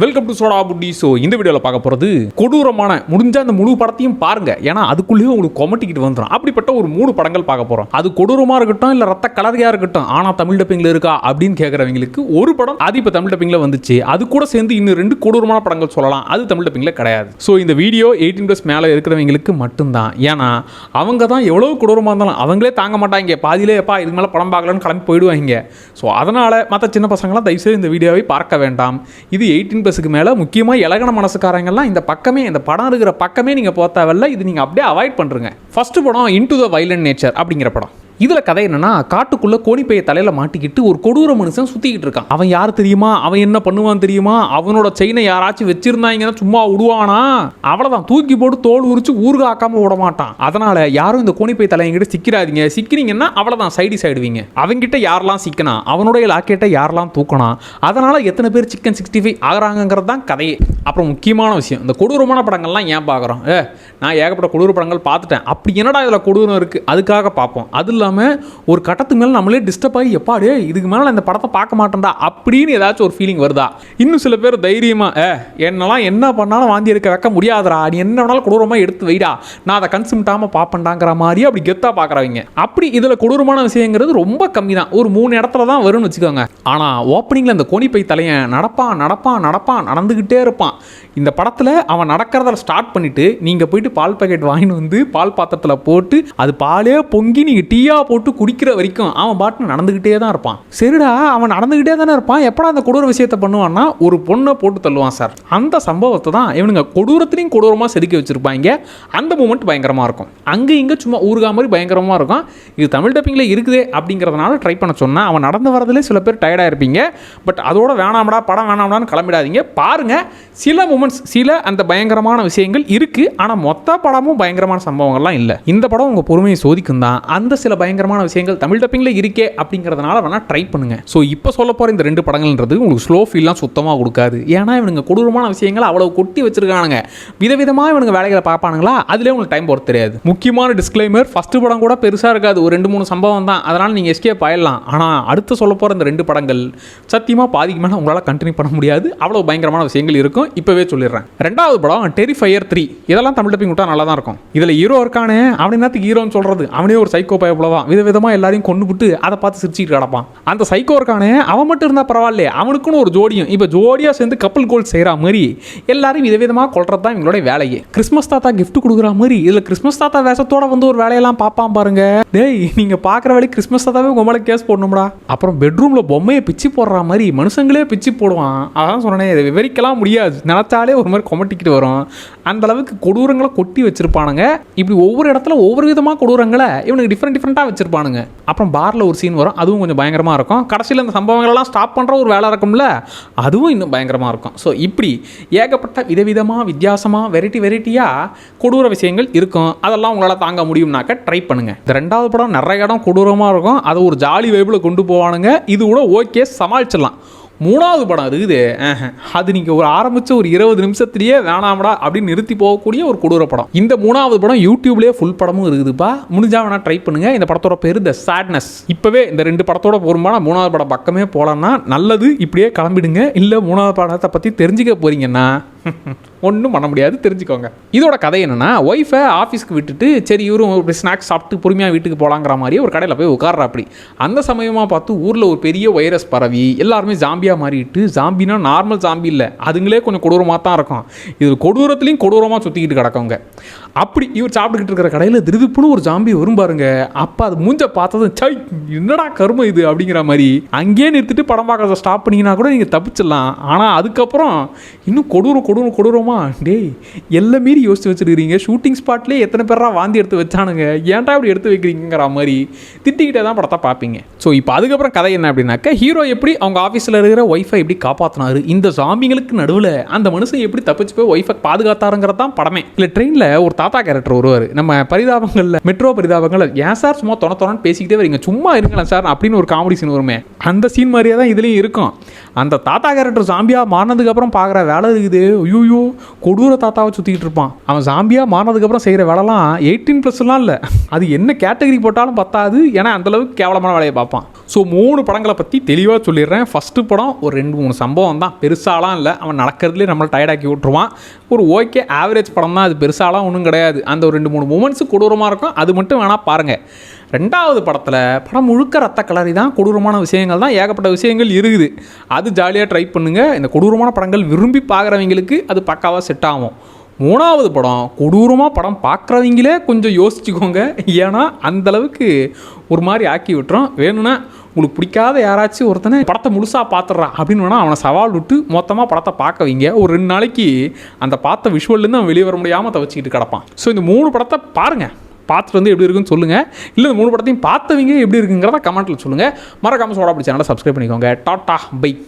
Welcome to soda புட்டி so இந்த வீடியோவில் பார்க்க போகிறது கொடூரமான முடிஞ்ச அந்த முழு படத்தையும் பாருங்க. ஏன்னா அதுக்குள்ளேயே உங்களுக்கு கொமட்டிக்கிட்டு வந்துடும் அப்படிப்பட்ட ஒரு மூணு படங்கள் பார்க்க போகிறோம் அது கொடூரமாக இருக்கட்டும் இல்லை ரத்த கலரியாக இருக்கட்டும் ஆனால் தமிழ் டப்பிங்கில் இருக்கா அப்படின்னு கேட்குறவங்களுக்கு ஒரு படம் அது இப்போ தமிழ் டப்பிங்கில் வந்துச்சு. அது கூட சேர்ந்து இன்னும் ரெண்டு கொடூரமான படங்கள் சொல்லலாம். அது தமிழ் டப்பிங்கில் கிடையாது. ஸோ இந்த வீடியோ எயிட்டீன் ப்ளஸ் மேலே இருக்கிறவங்களுக்கு மட்டும்தான். ஏன்னா அவங்க தான் எவ்வளோ கொடூரமாக இருந்தாலும் அவங்களே தாங்க மாட்டாங்க. பாதியிலே எப்பா இது மேலே படம் பார்க்கலன்னு கிளம்பி போயிடுவாங்க. ஸோ அதனால் மற்ற சின்ன பசங்களாம் தயவுசெய்து இந்த வீடியோவை பார்க்க வேண்டாம். இது எயிட்டீன் பஸ்ஸுக்கு மேலே முக்கியமாக இலகன மனசுக்காரங்கெல்லாம் இந்த பக்கமே இந்த படம் இருக்கிற பக்கமே நீங்கள் போத்தாவல்ல இது நீங்கள் அப்படியே அவாய்ட் பண்ணுறங்க ஃபர்ஸ்ட் படம் இன்டு த வைலண்ட் நேச்சர் அப்படிங்கிற படம். இதில் கதை என்னன்னா காட்டுக்குள்ள கோணிப்பைய தலையில மாட்டிக்கிட்டு ஒரு கொடூர மனுஷன் சுத்திக்கிட்டு இருக்கான். அவன் யார் தெரியுமா? அவன் என்ன பண்ணுவான் தெரியுமா? அவனோட செயினை யாராச்சும் வச்சிருந்தாங்கன்னா சும்மா விடுவானா? அவ்வளவுதான் தூக்கி போட்டு தோல் உரிச்சு ஊறுகாய் ஆக்காம விட மாட்டான். அதனால யாரும் இந்த கோணிப்பை தலையங்கிட்ட சிக்கிறாதீங்க. சிக்கிறீங்கன்னா அவ்வளவுதான் சைடிஸ் ஆயிடுவீங்க அவங்கிட்ட யாரெல்லாம் சிக்கனா? அவனுடைய லாக்கெட்டை யாரெல்லாம் தூக்கணும் அதனால எத்தனை பேர் சிக்கன் சிக்ஸ்டி ஃபைவ் ஆகிறாங்கிறது தான் கதையே. அப்புறம் முக்கியமான விஷயம் இந்த கொடூரமான படங்கள்லாம் ஏன் பார்க்குறோம்? ஏ நான் ஏகப்பட்ட கொடூர படங்கள் பார்த்துட்டேன். அப்படி என்னடா இதில் கொடூரம் இருக்குது அதுக்காக பார்ப்போம். அது இல்லாமல் ஒரு கட்டத்துக்கு மேலே நம்மளே டிஸ்டர்ப் ஆகி எப்பாடு இதுக்கு மேலே நான் இந்த படத்தை பார்க்க மாட்டேன்டா அப்படின்னு ஏதாச்சும் ஒரு ஃபீலிங் வருதா? இன்னும் சில பேர் தைரியமாக ஏ என்னெல்லாம் என்ன பண்ணாலும் வாந்தி எடுக்க வைக்க முடியாதுடா. நீ என்ன வேணாலும் கொடூரமாக எடுத்து வைடா. நான் அதை கன்சியூம்டாமல் பார்ப்பேன்டாங்கிற மாதிரி அப்படி கெத்தாக பார்க்குறவங்க. அப்படி இதில் கொடூரமான விஷயங்கிறது ரொம்ப கம்மி தான் ஒரு மூணு இடத்துல தான் வரும்னு வச்சுக்கோங்க. ஆனால் ஓப்பனிங்கில் இந்த கோணிப்பை தலையன் நடப்பான் நடப்பான் நடப்பான் நடந்துக்கிட்டே இருப்பான். இந்த படத்தில் அவன் நடக்கிறத ஸ்டார்ட் பண்ணிவிட்டு நீங்கள் போயிட்டு பால் பாக்கெட் வாங்கிட்டு வந்து பால் பாத்திரத்தில் போட்டு அது பாலே பொங்கி நீங்கள் டீயா போட்டு குடிக்கிற வரைக்கும் அவன் பாட்டு நடந்துக்கிட்டே தான் இருப்பான். சரிடா அவன் நடந்துக்கிட்டே தானே இருப்பான். எப்படா அந்த கொடூர விஷயத்தை பண்ணுவான்னா ஒரு பொண்ணை போட்டு தள்ளுவான் சார். அந்த சம்பவத்தை தான் இவனுங்க கொடூரத்திலையும் கொடூரமாக செதுக்கி வச்சிருப்பாங்க. அந்த மூமெண்ட் பயங்கரமாக இருக்கும். அங்கே இங்கே சும்மா ஊருகா மாதிரி பயங்கரமாக இருக்கும். இது தமிழ் டப்பிங்கில் இருக்குதே அப்படிங்கிறதுனால ட்ரை பண்ண சொன்னேன் அவன் நடந்து வரதுலே சில பேர் டயர்டாக இருப்பீங்க. பட் அதோட வேணாமடா படம் வேணாம்டான்னு கிளம்பிடாதீங்க. பாருங்க சில மூமெண்ட்ஸ் சில அந்த பயங்கரமான விஷயங்கள் இருக்குது ஆனால் மொத்த படமும் பயங்கரமான சம்பவங்கள்லாம் இல்லை. இந்த படம் உங்கள் பொறுமையை சோதிக்கும் தான். அந்த சில பயங்கரமான விஷயங்கள் தமிழ் டப்பிங்கில் இருக்கே அப்படிங்கிறதுனால வேணால் ட்ரை பண்ணுங்க. ஸோ இப்போ சொல்ல போகிற இந்த ரெண்டு படங்கள்ன்றது உங்களுக்கு ஸ்லோ ஃபீல்லாம் சுத்தமாக கொடுக்காது. ஏன்னா இவனுங்க கொடூரமான விஷயங்களை அவ்வளோ கொட்டி வச்சிருக்கானுங்க. விதவிதமாக இவனுங்க வேலைகளை பார்ப்பானுங்களா? அதுலேயே உங்களுக்கு டைம் போகிறது தெரியாது. முக்கியமான டிஸ்க்ளைமர் ஃபஸ்ட்டு படம் கூட பெருசாக இருக்காது. ஒரு ரெண்டு மூணு சம்பவம் தான். அதனால் நீங்கள் எஸ்கேப் ஆயிடலாம். ஆனால் அடுத்து சொல்ல போகிற இந்த ரெண்டு படங்கள் சத்தியமாக பாதிக்கு மேலே உங்களால் கண்டினியூ பண்ண முடியாது. அவ்வளோ பயங்கரமான விஷயங்கள் இருக்கும். இப்போவே சொல்லிடுறேன். ரெண்டாவது படம் டெரிஃபயர் த்ரீ இதெல்லாம் தமிழ் டப்பிங் விட்டா நல்லா தான் இருக்கும். இதில் ஹீரோ இருக்கானே. அவன் என்னத்துக்கு ஹீரோன்னு சொல்கிறது அவனே ஒரு சைக்கோ பயப்புல தான் விதவிதமாக எல்லாரையும் கொண்டு விட்டு அதை பார்த்து சிரிச்சிட்டு கிடப்பான். அந்த சைக்கோ இருக்கானே அவன் மட்டும் இருந்தால் பரவாயில்ல அவனுக்குன்னு ஒரு ஜோடியும். இப்போ ஜோடியாக சேர்ந்து கப்பல் கோல் செய்கிற மாதிரி எல்லாரும் விதவிதமாக கொள்றது தான் இவங்களோட வேலையே. கிறிஸ்மஸ் தாத்தா கிஃப்ட் கொடுக்குற மாதிரி இதில் கிறிஸ்மஸ் தாத்தா வேஷத்தோட வந்து ஒரு வேலையெல்லாம் பார்ப்பான் பாருங்க. டேய் நீங்கள் பார்க்குற வேலை கிறிஸ்மஸ் தாத்தாவே உங்க மேலே கேஸ் போடணும்டா. அப்புறம் பெட்ரூமில் பொம்மையை பிச்சு போடுற மாதிரி மனுஷங்களே பிச்சு போடுவான். அதான் சொன்னேன் இதை விவரிக்கலாம் முடியாது. நினச்சாலே ஒரு மாதிரி கொமட்டிக்கிட்டு வரும். அந்த அளவுக்கு கொடூரங்களை கொட்டி வச்சிருப்பானுங்க. இப்படி ஒவ்வொரு இடத்துல ஒவ்வொரு விதமாக கொடூரங்களை இவனுக்கு டிஃப்ரெண்ட் டிஃப்ரெண்ட்டாக வச்சிருப்பானுங்க. அப்புறம் பாரில் ஒரு சீன் வரும் அதுவும் கொஞ்சம் பயங்கரமாக இருக்கும். கடைசியில் இந்த சம்பவங்களெல்லாம் ஸ்டாப் பண்ணுற ஒரு வேலை இருக்கும்ல அதுவும் இன்னும் பயங்கரமாக இருக்கும். ஸோ இப்படி ஏகப்பட்ட விதவிதமாக வித்தியாசமாக வெரைட்டி வெரைட்டியாக கொடூர விஷயங்கள் இருக்கும். அதெல்லாம் உங்களால் தாங்க முடியும்னாக்க ட்ரை பண்ணுங்கள் இந்த ரெண்டாவது படம் நிறைய இடம் கொடூரமாக இருக்கும். அதை ஒரு ஜாலி வைப்பில் கொண்டு போவானுங்க. இது கூட ஓகே சமாளிச்சிடலாம். மூணாவது படம் இருக்குது அது நீங்கள் ஒரு ஆரம்பித்த ஒரு இருபது நிமிஷத்துலேயே வேணாமடா அப்படின்னு நிறுத்தி போகக்கூடிய ஒரு கொடூர படம். இந்த மூணாவது படம் யூடியூப்லேயே ஃபுல் படமும் இருக்குதுப்பா. முடிஞ்சா வேணா ட்ரை பண்ணுங்கள் இந்த படத்தோட பேர் த சேட்னஸ் இப்போவே இந்த ரெண்டு படத்தோட போகும்போது மூணாவது படம் பக்கமே போகலான்னா நல்லது. இப்படியே கிளம்பிடுங்க. இல்லை மூணாவது படத்தை பற்றி தெரிஞ்சுக்க போகிறீங்கன்னா ஒன்றும் பண்ண முடியாது தெரிஞ்சுக்கோங்க. இதோட கதை என்னென்னா ஒய்ஃபை ஆஃபீஸ்க்கு விட்டுட்டு சரி இவரும் இப்படி ஸ்நாக்ஸ் சாப்பிட்டு பொறுமையாக வீட்டுக்கு போகலாங்கிற மாதிரி ஒரு கடையில் போய் உட்கார்ற அப்படி அந்த சமயமாக பார்த்து ஊரில் ஒரு பெரிய வைரஸ் பரவி எல்லாருமே ஜாம்பியாக மாறிட்டு ஜாம்பினா நார்மல் ஜாம்பி இல்லை அதுங்களே கொஞ்சம் கொடூரமாக தான் இருக்கும். இது கொடூரத்துலேயும் கொடூரமாக சுற்றிக்கிட்டு கிடக்குங்க அப்படி இவர் சாப்பிட்டுக்கிட்டு இருக்கிற கடையில் திருதுப்புன்னு ஒரு ஜாம்பி வரும் பாருங்க. அப்போ அது மூஞ்ச பார்த்ததும் சை என்னடா கரும இது? அப்படிங்கிற மாதிரி அங்கேயே நிறுத்திட்டு படம் பார்க்கறத ஸ்டாப் பண்ணீங்கன்னா கூட நீங்கள் தப்பிச்சிடலாம். ஆனால் அதுக்கப்புறம் இன்னும் கொடூரம் கொடூரம் கொடூரமா டேய் எல்லாம் மீறி யோசித்து வச்சிருக்கிறீங்க. ஷூட்டிங் ஸ்பாட்லேயே எத்தனை பேராக வாந்தி எடுத்து வச்சானுங்க? ஏன்டா இப்படி எடுத்து வைக்கிறீங்கிற மாதிரி திட்டிக்கிட்டே தான் படத்தை பார்ப்பீங்க. ஸோ இப்போ அதுக்கப்புறம் கதை என்ன அப்படின்னாக்க ஹீரோ எப்படி அவங்க ஆஃபீஸில் இருக்கிற ஒய்ஃபை எப்படி காப்பாற்றினாரு இந்த சாமிங்களுக்கு நடுவில் அந்த மனுஷன் எப்படி தப்பிச்சு போய் ஒய்ஃபை பாதுகாத்தாருங்கிறது தான் படமே. இல்லை ட்ரெயினில் ஒரு தாத்தா கேரக்டர் வருவார். நம்ம பரிதாபங்களில் மெட்ரோ பரிதாபங்கள் ஏன் சார் சும்மா தொண தொணன்னு பேசிக்கிட்டே வரீங்க? சும்மா இருங்களேன் சார் அப்படின்னு ஒரு காமெடி சீன் வருமே. அந்த சீன் மாதிரியே தான் இதுலேயும் இருக்கும். அந்த தாத்தா கேரக்டர் சாம்பியாக மாறினதுக்கப்புறம் பார்க்குற வேலை இருக்குது. ஐயோ கொடூர தாத்தாவை சுற்றிக்கிட்டு இருப்பான். அவன் ஜாம்பியாக மாறினதுக்கப்புறம் செய்கிற வேலைலாம் எயிட்டீன் ப்ளஸ்லாம் இல்லை. அது என்ன கேட்டகரி போட்டாலும் பத்தாது. ஏன்னா அந்தளவுக்கு கேவலமான வேலையை பார்ப்பான். ஸோ மூணு படங்களை பற்றி தெளிவாக சொல்லிடுறேன். ஃபஸ்ட்டு படம் ஒரு ரெண்டு மூணு சம்பவம் தான். பெருசாலாம் இல்லை. அவன் நடக்கிறதுலேயே நம்மளை டயர்டாக்கி விட்ருவான் ஒரு ஓகே ஆவரேஜ் படம் தான் அது பெருசாலாம் ஒன்றும் கிடையாது. அந்த ஒரு ரெண்டு மூணு மூமெண்ட்ஸு கொடூரமாக இருக்கும். அது மட்டும் வேணால் பாருங்கள் ரெண்டாவது படத்தில் படம் முழுக்க ரத்த கலரி தான் கொடூரமான விஷயங்கள் தான் ஏகப்பட்ட விஷயங்கள் இருக்குது. அது ஜாலியாக ட்ரை பண்ணுங்கள் இந்த கொடூரமான படங்கள் விரும்பி பார்க்குறவங்களுக்கு அது பக்காவாக செட் ஆகும். மூணாவது படம் கொடூரமாக படம் பார்க்குறவங்களே கொஞ்சம் யோசிச்சுக்கோங்க. ஏன்னா அந்தளவுக்கு ஒரு மாதிரி ஆக்கி விட்டுறோம் வேணும்னா உங்களுக்கு பிடிக்காத யாராச்சும் ஒருத்தனை படத்தை முழுசாக பார்த்துட்றான் அப்படின்னு வேணால் அவனை சவால் விட்டு மொத்தமாக படத்தை பார்க்க வைங்க. ஒரு ரெண்டு நாளைக்கு அந்த பார்த்த விஷுவல்லேருந்து அவன் வெளியே வர முடியாமல் தவச்சிக்கிட்டு கிடப்பான். ஸோ இந்த மூணு படத்தை பாருங்கள் பார்த்துட்டு வந்து எப்படி இருக்குன்னு சொல்லுங்கள் இல்லை மூணு படத்தையும் பார்த்தவங்க எப்படி இருக்குங்கிறத கமெண்ட்டில் சொல்லுங்கள் மறக்காமல் சோடா பிடிச்ச சேனலை சப்ஸ்கிரைப் பண்ணிக்கோங்க. Tata bye.